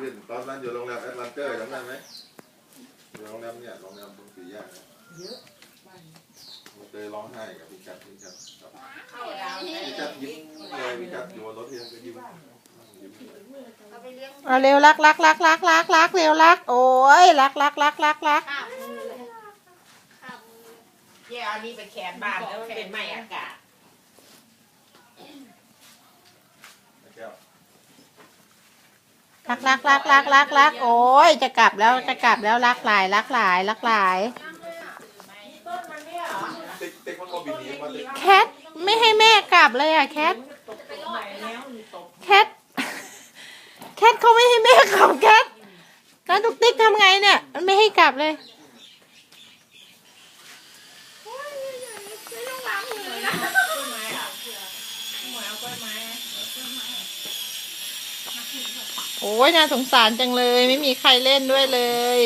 ขึ้นตอนนั้นอยู่โรงแรมแอตแลนเตอร์จำได้ไหมอยู่โรงแรมเนี่ยโรงแรมตรงสี่แยกเนี่ยเยอะเตยร้องไห้กับพี่จัดพี่จัดครับเข้าดาวพี่จัดยิ้มเลยพี่จัดอยู่บนรถพี่จัดก็ยิ้มยิ้มเลยเอาไปเลี้ยงเอาเร็วรักรักรักรักรักรักเร็วรัก โอ้ยรักรักรักรักรักข้ามมือเลยข้ามมือเย่เอานี่ไปแขนบ้านแล้วมันเป็นไม้อากาศ แก้ว รักรักรักรักรักรักโอ้ยจะกลับแล้วจะกลับแล้วรักหลายรักหลายรักหลายเนี่ยเหรอติ๊กมันก็บินหนีมาติ๊กแคทไม่ให้แม่กลับเลยอะแคทแคทแคทเขาไม่ให้แม่กลับแคทแล้วตุกติ๊กทำไงเนี่ย มันไม่ให้กลับเลยต้นไม้อะต้นไม้เอาต้นไม้ โอ้ยน่าสงสารจังเลย ไม่มีใครเล่นด้วยเลย